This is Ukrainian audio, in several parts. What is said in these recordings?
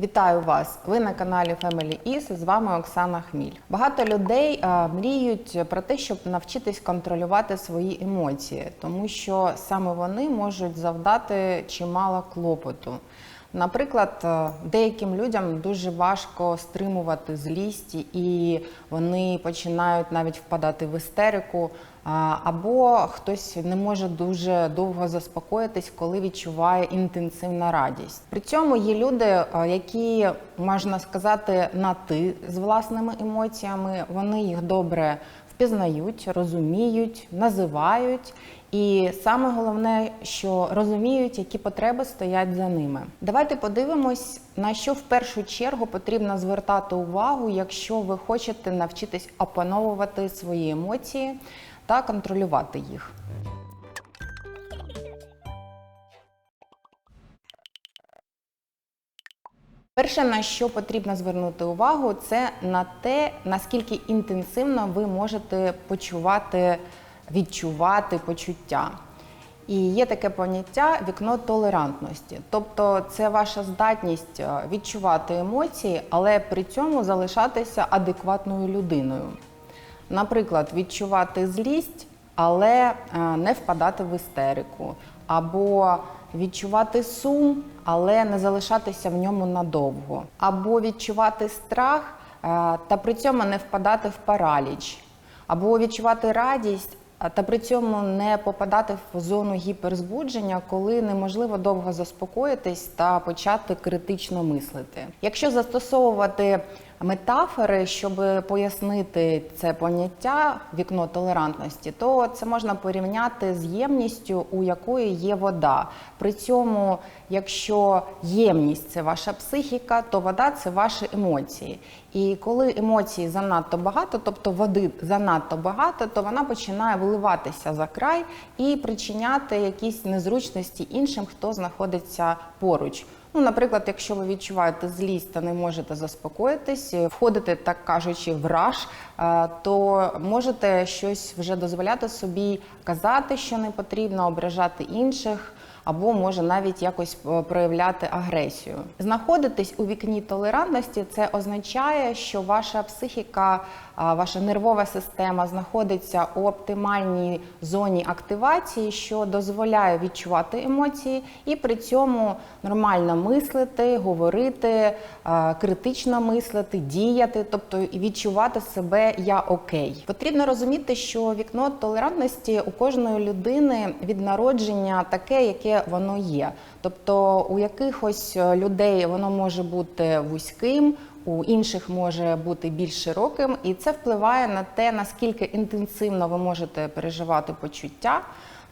Вітаю вас! Ви на каналі Family Is, з вами Оксана Хміль. Багато людей а, мріють про те, щоб навчитись контролювати свої емоції, тому що саме вони можуть завдати чимало клопоту. Наприклад, е, деяким людям дуже важко стримувати злість, і вони починають навіть впадати в істерику. Або хтось не може дуже довго заспокоїтись, коли відчуває інтенсивна радість. При цьому є люди, е, які можна сказати на ти з власними емоціями. Вони їх добре впізнають, розуміють, називають. І саме головне, що розуміють, які потреби стоять за ними. Давайте подивимось, на що в першу чергу потрібно звертати увагу, якщо ви хочете навчитись опановувати свої емоції та контролювати їх. Перше, на що потрібно звернути увагу, це на те, наскільки інтенсивно ви можете почувати, відчувати почуття. І є таке поняття вікно толерантності. Тобто це ваша здатність е, відчувати емоції, але при цьому залишатися адекватною людиною. Наприклад, відчувати злість, але е, не впадати в істерику, або відчувати сум, але не залишатися в ньому надовго, або відчувати страх е, та при цьому не впадати в параліч, або відчувати радість. Та при цьому не попадати в зону гіперзбудження, коли неможливо довго заспокоїтись та почати критично мислити. Якщо застосовувати метафори, щоб пояснити це поняття вікно толерантності, то це можна порівняти з ємністю, у якої є вода. При цьому, якщо ємність це ваша психіка, то вода це ваші емоції. І коли емоцій занадто багато, тобто води занадто багато, то вона починає виливатися за край і причиняти якісь незручності іншим, хто знаходиться поруч. Ну, наприклад, якщо ви відчуваєте злість та не можете заспокоїтись, входите, так кажучи, в раж, е, то можете щось вже дозволяти собі казати, що не потрібно, ображати інших. Або може навіть якось е, проявляти агресію. Знаходитись у вікні толерантності це означає, що ваша психіка, ваша нервова система знаходиться у оптимальній зоні активації, що дозволяє відчувати емоції, і при цьому нормально мислити, говорити, критично мислити, діяти, тобто відчувати себе я окей. Потрібно розуміти, що вікно толерантності у кожної людини від народження таке, яке воно є. Тобто у якихось людей воно може бути вузьким. У інших може бути більш широким, і це впливає на те, наскільки інтенсивно ви можете переживати почуття,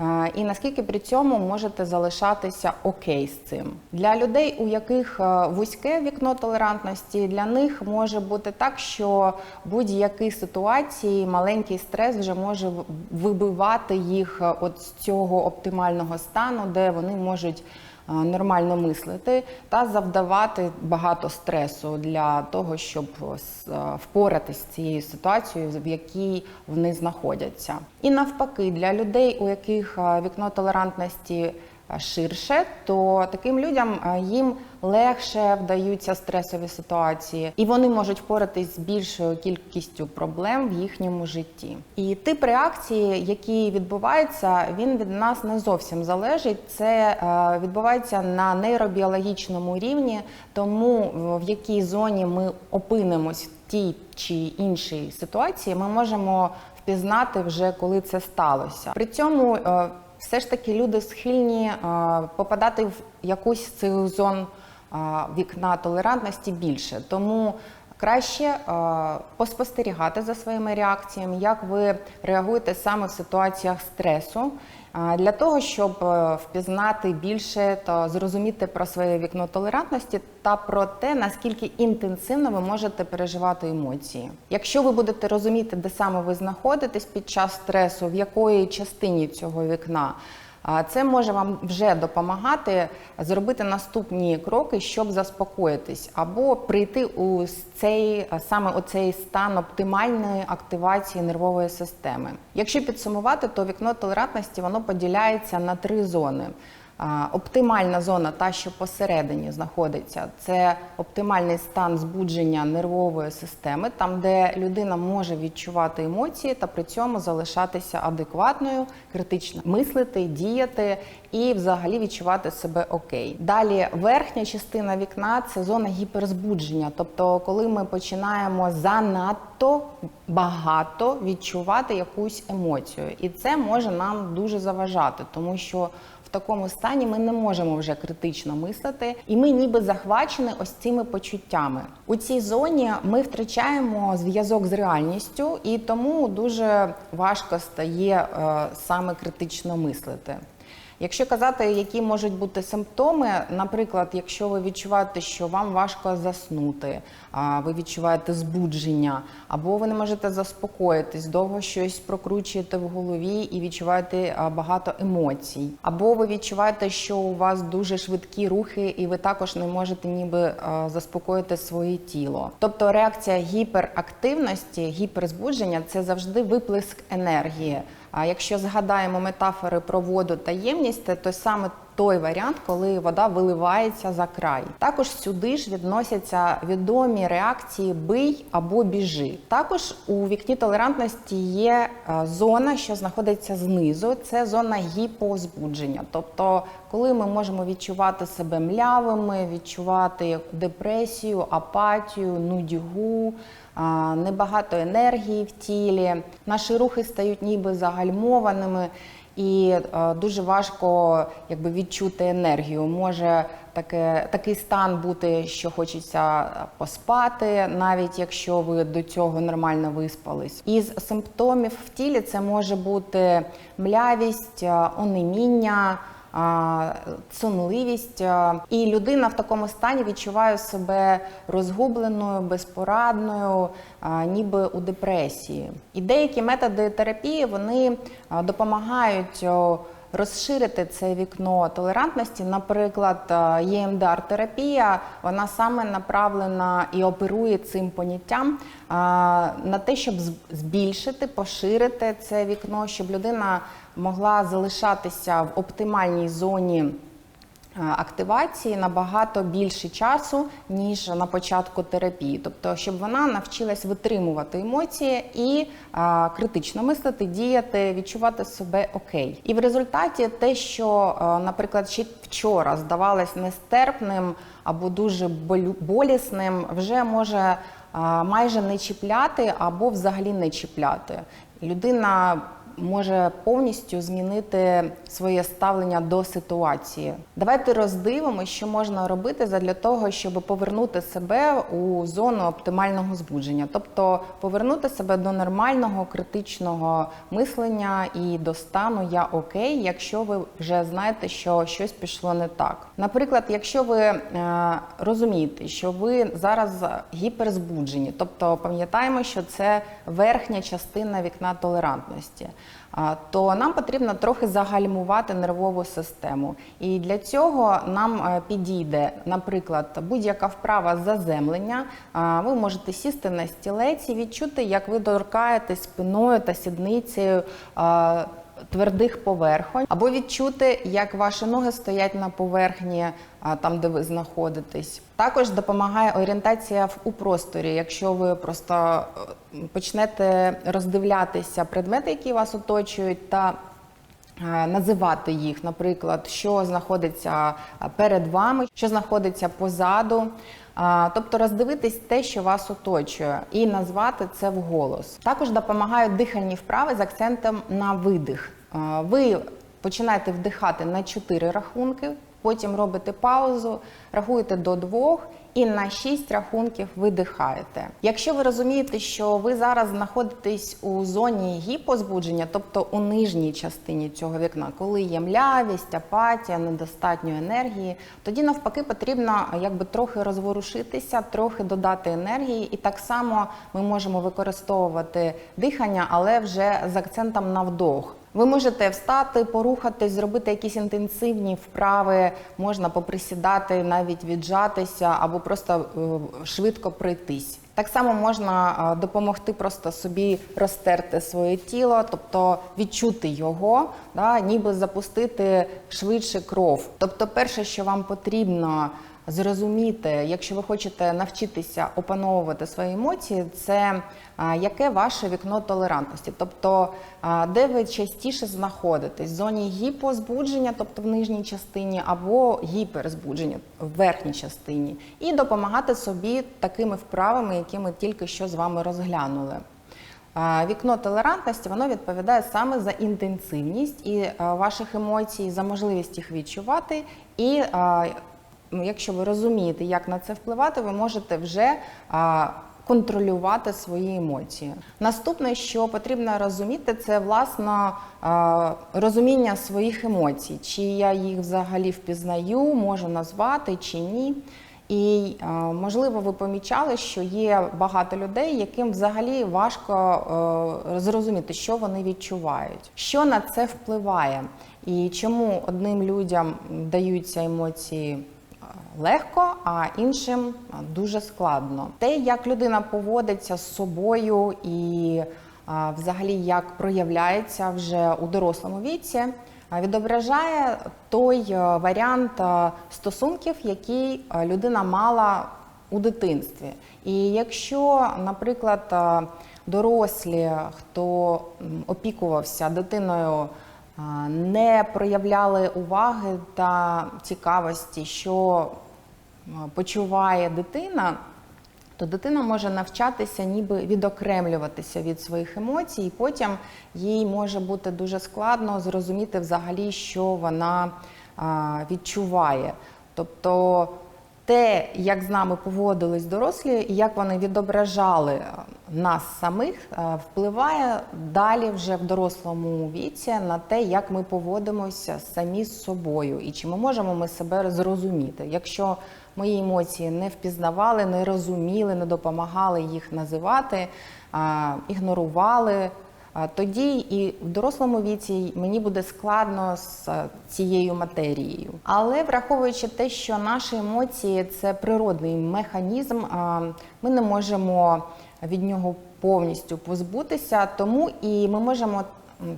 е, і наскільки при цьому можете залишатися окей з цим. Для людей, у яких е, вузьке вікно толерантності, для них може бути так, що будь-які ситуації, маленький стрес вже може вибивати їх е, от з цього оптимального стану, де вони можуть нормально мислити та завдавати багато стресу для того, щоб с- е, впоратись з цією ситуацією, в якій вони знаходяться. І навпаки, для людей, у яких е, вікно толерантності е, ширше, то таким людям е, їм легше вдаються стресові ситуації, і вони можуть впоратись з більшою кількістю проблем в їхньому житті. І тип реакції, який відбувається, він від нас не зовсім залежить. Це е, відбувається на нейробіологічному рівні, тому в- якій зоні ми опинимось в тій чи іншій ситуації, ми можемо впізнати вже коли це сталося. При цьому е, все ж таки люди схильні е, попадати в якусь цих зон е, вікна толерантності більше. Тому краще е, поспостерігати за своїми реакціями, як ви реагуєте саме в ситуаціях стресу, для того, щоб е, впізнати більше та зрозуміти про своє вікно толерантності та про те, наскільки інтенсивно ви можете переживати емоції. Якщо ви будете розуміти, де саме ви знаходитесь під час стресу, в якої частині цього вікна. Це може вам вже допомагати зробити наступні кроки, щоб заспокоїтись, або прийти у цей саме у цей стан оптимальної активації нервової системи. Якщо підсумувати, то вікно толерантності воно поділяється на три зони. Оптимальна зона, та що посередині знаходиться, це оптимальний стан збудження нервової системи, там, де людина може відчувати емоції та при цьому залишатися адекватною, критично мислити, діяти і взагалі відчувати себе окей. Далі верхня частина вікна це зона гіперзбудження, тобто коли ми починаємо занадто багато відчувати якусь емоцію, і це може нам дуже заважати, тому що в такому стані ми не можемо вже критично мислити, і ми ніби захвачені ось цими почуттями. У цій зоні ми втрачаємо зв'язок з реальністю, і тому дуже важко стає е, саме критично мислити. Якщо казати, які можуть бути симптоми, наприклад, якщо ви відчуваєте, що вам важко заснути, ви відчуваєте збудження, або ви не можете заспокоїтись, довго щось прокручуєте в голові і відчуваєте багато емоцій, або ви відчуваєте, що у вас дуже швидкі рухи, і ви також не можете ніби заспокоїти своє тіло. Тобто реакція гіперактивності, гіперзбудження це завжди виплеск енергії. А якщо згадаємо метафори про воду та ємність, то саме той варіант, коли вода виливається за край. Також сюди ж відносяться відомі реакції бий або біжи. Також у вікні толерантності є е, зона, що знаходиться знизу. Це зона гіпозбудження. Тобто, коли ми можемо відчувати себе млявими, відчувати депресію, апатію, нудьгу. Небагато енергії в тілі, наші рухи стають ніби загальмованими, і е, дуже важко якби відчути енергію. Може таке такий стан бути, що хочеться поспати, навіть якщо ви до цього нормально виспались. Із симптомів в тілі це може бути млявість, е, онеміння. Сонливість і людина в такому стані відчуває себе розгубленою, безпорадною, ніби у депресії. І деякі методи терапії вони допомагають розширити це вікно толерантності. Наприклад, е, ЄМДР-терапія, вона саме направлена і оперує цим поняттям на те, щоб збільшити, поширити це вікно, щоб людина могла залишатися в оптимальній зоні е, активації набагато більше часу, ніж на початку терапії. Тобто, щоб вона навчилась витримувати емоції і а, критично мислити, діяти, відчувати себе окей. І в результаті те, що, е, наприклад, ще вчора здавалось нестерпним або дуже болісним, вже може майже не чіпляти або взагалі не чіпляти. Людина може повністю змінити своє ставлення до ситуації. Давайте роздивимо, що можна робити для того, щоб повернути себе у зону оптимального збудження, тобто повернути себе до нормального критичного мислення і до стану я окей, якщо ви вже знаєте, що щось пішло не так. Наприклад, якщо ви е, розумієте, що ви зараз гіперзбуджені, тобто пам'ятаємо, що це верхня частина вікна толерантності. То нам потрібно трохи загальмувати нервову систему. І для цього нам е, підійде, наприклад, будь-яка вправа заземлення. Ви можете сісти на стілець і відчути, як ви торкаєтесь спиною та сідницею. Твердих поверхонь, або відчути, як ваші ноги стоять на поверхні, там, де ви знаходитесь. Також допомагає орієнтація у просторі. Якщо ви просто е, почнете роздивлятися предмети, які вас оточують, та називати їх, наприклад, що знаходиться е, перед вами, що знаходиться позаду. Тобто роздивитись те, що вас оточує, і назвати це вголос. Також допомагають дихальні вправи з акцентом на видих. Ви починаєте вдихати на 4 рахунки, потім робите паузу, рахуєте до двох і на 6 рахунків видихаєте. Якщо ви розумієте, що ви зараз знаходитесь у зоні гіпозбудження, тобто у нижній частині цього вікна, коли є млявість, апатія, недостатньо енергії, тоді навпаки потрібно якби трохи розворушитися, трохи додати енергії, і так само ми можемо використовувати дихання, але вже з акцентом на вдох. Ви можете встати, порухатись, зробити якісь інтенсивні вправи, можна поприсідати, навіть віджатися або просто е, швидко пройтись. Так само можна е, допомогти просто собі розтерти своє тіло, тобто відчути його, да, ніби запустити швидше кров. Тобто, перше, що вам потрібно зрозуміти, якщо ви хочете навчитися опановувати свої емоції, це яке ваше вікно толерантності, тобто де ви частіше знаходитесь в зоні гіпозбудження, тобто в нижній частині, або гіперзбудження в верхній частині, і допомагати собі такими вправами, які ми тільки що з вами розглянули. Вікно толерантності воно відповідає саме за інтенсивність і ваших емоцій, за можливість їх відчувати. І якщо ви розумієте, як на це впливати, ви можете вже контролювати свої емоції. Наступне, що потрібно розуміти, це власне розуміння своїх емоцій, чи я їх взагалі впізнаю, можу назвати чи ні. І можливо, ви помічали, що є багато людей, яким взагалі важко зрозуміти, що вони відчувають, що на це впливає, і чому одним людям даються емоції легко, а іншим дуже складно. Те, як людина поводиться з собою і взагалі як проявляється вже у дорослому віці, відображає той е, варіант е, стосунків, який е, людина мала у дитинстві. І якщо, наприклад, дорослі, хто опікувався дитиною, не проявляли уваги та цікавості, що почуває дитина, то дитина може навчатися ніби відокремлюватися від своїх емоцій, і потім їй може бути дуже складно зрозуміти взагалі, що вона відчуває. Тобто те, як з нами поводились дорослі, і як вони відображали е, нас самих, е, впливає далі вже в дорослому віці на те, як ми поводимося самі з собою, і чи ми можемо ми себе зрозуміти. Якщо мої емоції не впізнавали, не розуміли, не допомагали їх називати, ігнорували. Тоді і в дорослому віці мені буде складно з е, цією матерією. Але враховуючи те, що наші емоції це природний механізм, ми не можемо від нього повністю позбутися, тому і ми можемо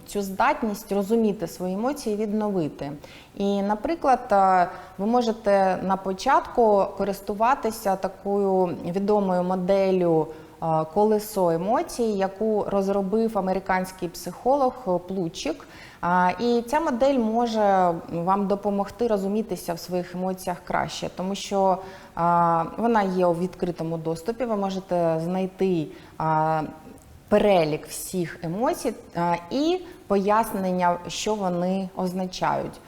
цю здатність розуміти свої емоції відновити. І, наприклад, е, ви можете на початку користуватися такою відомою моделлю колесо емоцій, яку розробив американський психолог е, Плучик. І ця модель може вам допомогти розумітися в своїх емоціях краще, тому що вона є у відкритому доступі. Ви можете знайти перелік всіх емоцій і пояснення, що вони означають.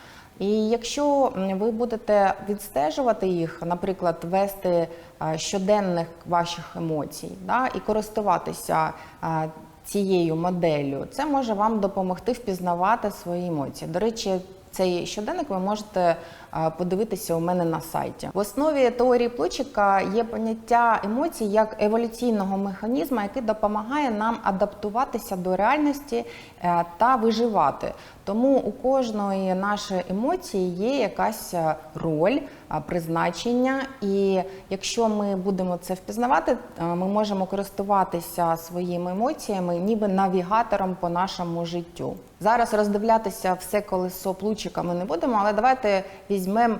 І якщо ви будете відстежувати їх, наприклад, вести щоденних ваших емоцій, да, і користуватися цією моделлю, це може вам допомогти впізнавати свої емоції. До речі, цей щоденник ви можете подивитися у мене на сайті. В основі теорії Плучика є поняття емоцій як еволюційного механізму, який допомагає нам адаптуватися до реальності е, та виживати. Тому у кожної нашої емоції є якась е, роль, призначення, і якщо ми будемо це впізнавати, ми можемо користуватися своїми емоціями, ніби навігатором по нашому життю. Зараз роздивлятися все колесо плучика ми не будемо, але давайте візьмемо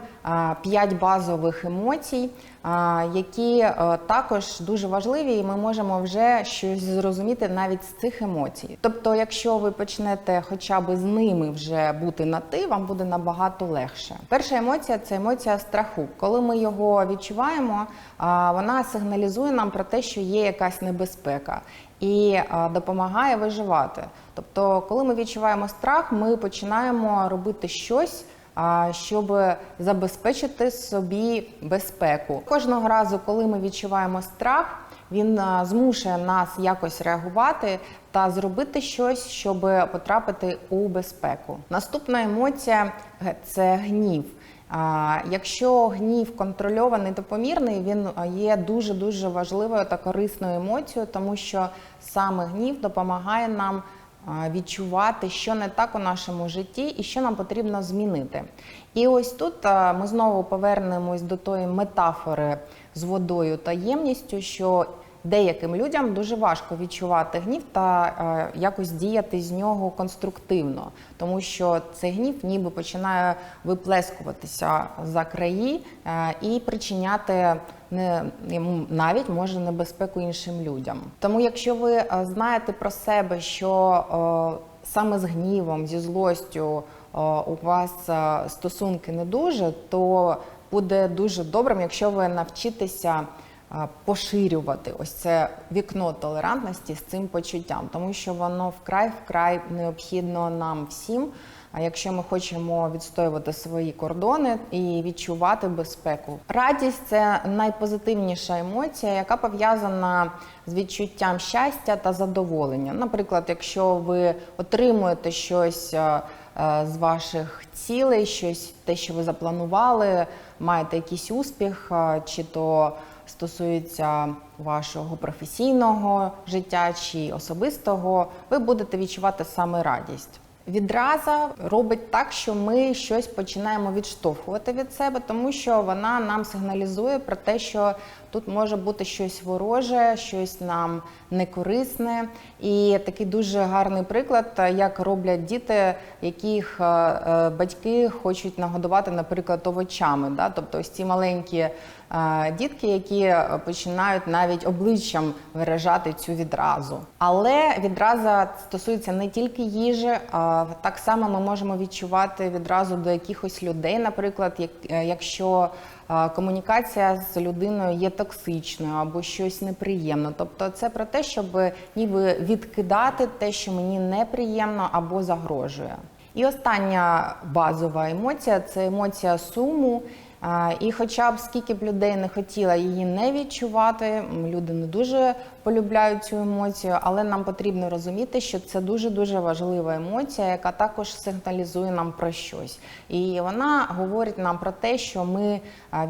п'ять базових емоцій, які е, також дуже важливі, і ми можемо вже щось зрозуміти навіть з цих емоцій. Тобто, якщо ви почнете хоча б з ними вже бути на ти, вам буде набагато легше. Перша емоція це емоція страху. Коли ми його відчуваємо, вона сигналізує нам про те, що є якась небезпека і допомагає виживати. Тобто, коли ми відчуваємо страх, ми починаємо робити щось. Щоб забезпечити собі безпеку кожного разу, коли ми відчуваємо страх, він змушує нас якось реагувати та зробити щось, щоб потрапити у безпеку. Наступна емоція це гнів. Якщо гнів контрольований та помірний, він є дуже дуже важливою та корисною емоцією, тому що саме гнів допомагає нам відчувати, що не так у нашому житті і що нам потрібно змінити. І ось тут ми знову повернемось до тої метафори з водою та ємністю, що деяким людям дуже важко відчувати гнів та е, якось діяти з нього конструктивно, тому що цей гнів ніби починає виплескуватися за краї е, і причиняти не навіть може небезпеку іншим людям. Тому, якщо ви е, знаєте про себе, що е, саме з гнівом, зі злостю е, у вас стосунки не дуже, то буде дуже добрим, якщо ви навчитеся поширювати ось це вікно толерантності з цим почуттям, тому що воно вкрай вкрай необхідно нам всім. А якщо ми хочемо відстоювати свої кордони і відчувати безпеку, радість це найпозитивніша емоція, яка пов'язана з відчуттям щастя та задоволення. Наприклад, якщо ви отримуєте щось е, е, з ваших цілей, щось те, що ви запланували, маєте якийсь успіх, е, чи то стосується вашого професійного життя чи особистого, ви будете відчувати саме радість. Відраза робить так, що ми щось починаємо відштовхувати від себе, тому що вона нам сигналізує про те, що тут може бути щось вороже, щось нам некорисне. І такий дуже гарний приклад, як роблять діти, яких е, е, батьки хочуть нагодувати, наприклад, овочами. Тобто ось ці маленькі дітки, які починають навіть обличчям виражати цю відразу. Але відраза стосується не тільки їжі, а так само ми можемо відчувати відразу до якихось людей, наприклад, е, якщо е, комунікація з людиною є токсичною або щось неприємне. Тобто це про те, щоб ніби відкидати те, що мені неприємно або загрожує. І остання базова емоція це емоція суму. І хоча б скільки б людей не хотіла її не відчувати, люди не дуже полюбляють цю емоцію, але нам потрібно розуміти, що це дуже дуже важлива емоція, яка також сигналізує нам про щось. І вона говорить нам про те, що ми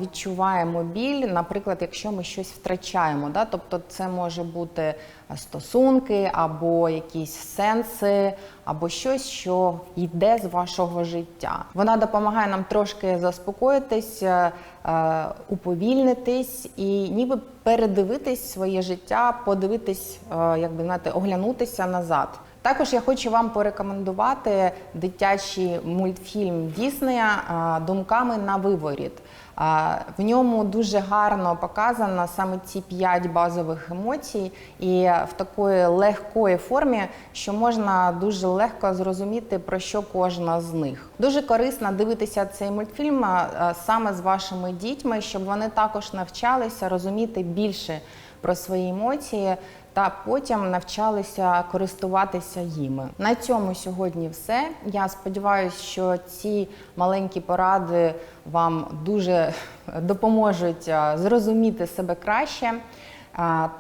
відчуваємо біль, наприклад, якщо ми щось втрачаємо. Да? Тобто це може бути стосунки або якісь сенси, або щось, що йде з вашого життя. Вона допомагає нам трошки заспокоїтись, е, е, уповільнитись і ніби передивитись своє життя, подивитись, якби як знаєте, оглянутися назад. Також я хочу вам порекомендувати дитячий мультфільм Діснея думками на виворіт. В ньому дуже гарно показано саме ці п'ять базових емоцій, і в такої легкої формі, що можна дуже легко зрозуміти про що кожна з них. Дуже корисно дивитися цей мультфільм саме з вашими дітьми, щоб вони також навчалися розуміти більше про свої емоції та потім навчалися користуватися їми. На цьому сьогодні все. Я сподіваюся, що ці маленькі поради вам дуже допоможуть зрозуміти себе краще.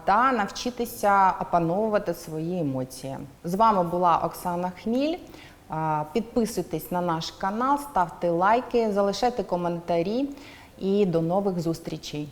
Та навчитися опановувати свої емоції. З вами була Оксана Хміль. Підписуйтесь на наш канал, ставте лайки, залишайте коментарі і до нових зустрічей.